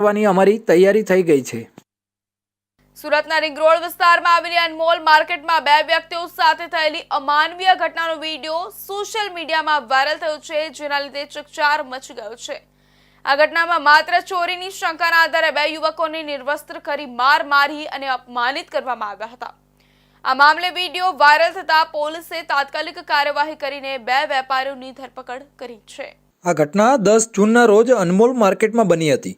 કરવાની અમારી તૈયારી થઈ ગઈ છે. સુરતના રિંગ રોડ વિસ્તારમાં આવેલી અનમોલ માર્કેટમાં બે વ્યક્તિઓ સાથે થયેલી અમાનવીય ઘટનાનો વીડિયો સોશિયલ મીડિયામાં વાયરલ થયો છે જેના લીધે ચકચાર મચી ગયો છે. આ ઘટનામાં માત્ર ચોરીની શંકાના આધારે બે યુવકોને નિર્વસ્ત્ર કરી માર મારી અને અપમાનિત કરવામાં આવ્યા હતા. આ મામલે વીડિયો વાયરલ થતા પોલીસે તાત્કાલિક કાર્યવાહી કરીને બે વેપારીઓની ધરપકડ કરી છે. આ ઘટના દસ જૂનના રોજ અનમોલ માર્કેટમાં બની હતી.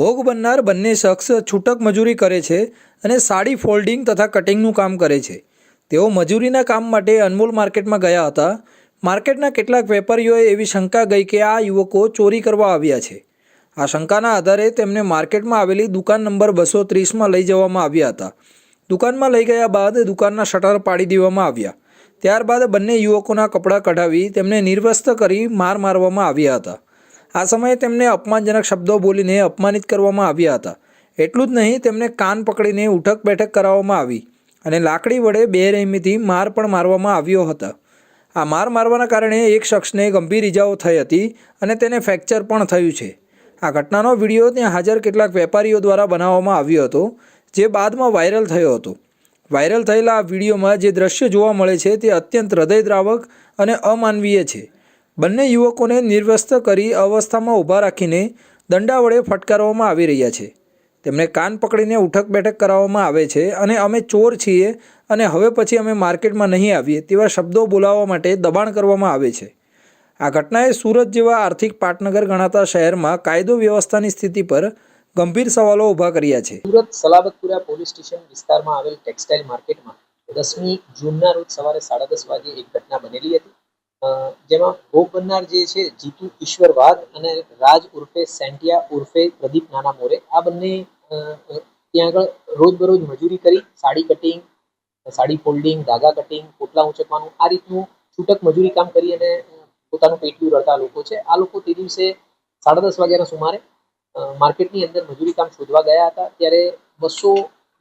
ભોગ બનનાર બંને શખ્સ છૂટક મજૂરી કરે છે અને સાડી ફોલ્ડિંગ તથા કટિંગનું કામ કરે છે. તેઓ મજૂરીના કામ માટે અનમોલ માર્કેટમાં ગયા હતા. માર્કેટના કેટલાક વેપારીઓએ એવી શંકા ગઈ કે આ યુવકો ચોરી કરવા આવ્યા છે. આ શંકાના આધારે તેમને માર્કેટમાં આવેલી દુકાન નંબર બસો ત્રીસમાં લઈ જવામાં આવ્યા હતા. દુકાનમાં લઈ ગયા બાદ દુકાનના શટર પાડી દેવામાં આવ્યા. ત્યારબાદ બંને યુવકોના કપડાં કઢાવી તેમને નિર્વસ્ત કરી માર મારવામાં આવ્યા હતા. આ સમયે તેમને અપમાનજનક શબ્દો બોલીને અપમાનિત કરવામાં આવ્યા હતા. એટલું જ નહીં, તેમને કાન પકડીને ઉઠક બેઠક કરાવવામાં આવી અને લાકડી વડે બેરહેમીથી માર પણ મારવામાં આવ્યો હતો. આ માર મારવાના કારણે એક શખ્સને ગંભીર ઇજાઓ થઈ હતી અને તેને ફ્રેક્ચર પણ થયું છે. આ ઘટનાનો વીડિયો ત્યાં હાજર કેટલાક વેપારીઓ દ્વારા બનાવવામાં આવ્યો હતો, જે બાદમાં વાયરલ થયો હતો. વાયરલ થયેલા આ વિડીયોમાં જે દ્રશ્ય જોવા મળે છે તે અત્યંત હૃદયદ્રાવક અને અમાનવીય છે. બંને યુવકોને નિર્વસ્ત કરી અવસ્થામાં ઊભા રાખીને દંડા વડે ફટકારવામાં આવી રહ્યા છે. તેમને કાન પકડીને ઉઠક બેઠક કરાવવામાં આવે છે અને અમે ચોર છીએ અને હવે પછી અમે માર્કેટમાં નહીં આવીએ તેવા શબ્દો બોલાવવા માટે દબાણ કરવામાં આવે છે. આ ઘટનાએ સુરત જેવા આર્થિક પાટનગર ગણાતા શહેરમાં કાયદો વ્યવસ્થાની સ્થિતિ પર ગંભીર સવાલો ઊભા કર્યા છે. સુરત સલાબતપુરા પોલીસ સ્ટેશન વિસ્તારમાં આવેલ ટેક્સટાઇલ માર્કેટમાં દસમી જૂનના રોજ સવારે સાડા દસ વાગે એક ઘટના બનેલી હતી. જેમાં ભોગ બનનાર જે છે, જીતુ ઈશ્વર વાઘ અને રાજ ઉર્ફે સેન્ટિયા ઉર્ફે પ્રદીપ નાના મોરે, આ બંને ત્યાં આગળ રોજબરોજ મજૂરી કરી, સાડી કટિંગ, સાડી ફોલ્ડિંગ, ધાગા કટિંગ, પોટલા ઉંચકવાનું, આ રીતનું છૂટક મજૂરી કામ કરી અને પોતાનું પેટલું રડતા લોકો છે. આ લોકો તે દિવસે સાડા દસ વાગ્યાના સુમારે માર્કેટની અંદર મજૂરી કામ શોધવા ગયા હતા. ત્યારે બસો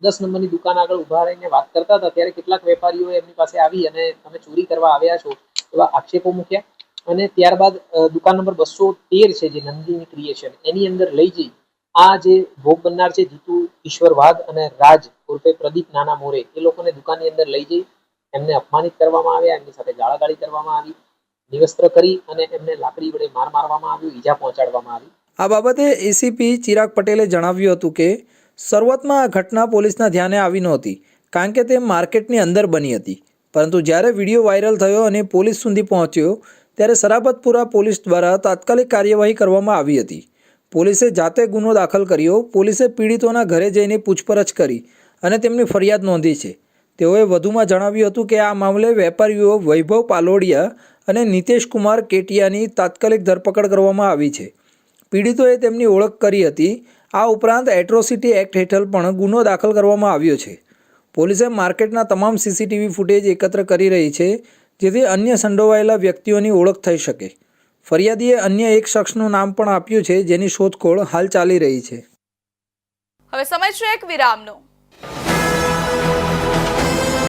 દસ નંબરની દુકાન આગળ ઊભા રહીને વાત કરતા હતા. ત્યારે કેટલાક વેપારીઓ એમની પાસે આવી અને તમે ચોરી કરવા આવ્યા છો. એવા આક્ષેપો મૂક્યા અને ત્યારબાદ દુકાન નંબર બસો તેર છે જે નંદિની ક્રિએશન એની અંદર લઈ જઈ આ જે ભોગ બનનાર છે જીતુ ઈશ્વર વાઘ અને રાજ ઉર્ફે પ્રદીપ નાના મોરે, એ લોકોને દુકાનની અંદર લઈ જઈ, એમને અપમાનિત કરવામાં આવ્યા, એમની સાથે ગાળાગાળી કરવામાં આવી, નિવસ્ત્ર કરી અને એમને લાકડી વડે માર મારવામાં આવ્યું, ઈજા પહોંચાડવામાં આવી. આ બાબતે એસીપી ચિરાગ પટેલે જણાવ્યું હતું કે, શરૂઆતમાં આ ઘટના પોલીસના ધ્યાને આવી નહોતી, કારણ કે તે માર્કેટની અંદર બની હતી. પરંતુ જ્યારે વીડિયો વાયરલ થયો અને પોલીસ સુધી પહોંચ્યો, ત્યારે સરાબતપુરા પોલીસ દ્વારા તાત્કાલિક કાર્યવાહી કરવામાં આવી હતી. પોલીસે જાતે ગુનો દાખલ કર્યો, પોલીસે પીડિતોના ઘરે જઈને પૂછપરછ કરી અને તેમની ફરિયાદ નોંધી છે. તેઓએ વધુમાં જણાવ્યું હતું કે આ મામલે વેપારીઓ વૈભવ પાલોડિયા અને નિતેશ કુમાર કેટિયાની તાત્કાલિક ધરપકડ કરવામાં આવી છે. પીડિતોએ તેમની ઓળખ કરી હતી. આ ઉપરાંત એટ્રોસિટી એક્ટ હેઠળ પણ ગુનો દાખલ કરવામાં આવ્યો છે. પોલીસે માર્કેટના તમામ સીસીટીવી ફૂટેજ એકત્ર કરી રહી છે, જેથી અન્ય સંડોવાયેલા વ્યક્તિઓની ઓળખ થઈ શકે. ફરિયાદીએ અન્ય એક શખ્સનું નામ પણ આપ્યું છે, જેની શોધખોળ હાલ ચાલી રહી છે. હવે સમય છે એક વિરામનો.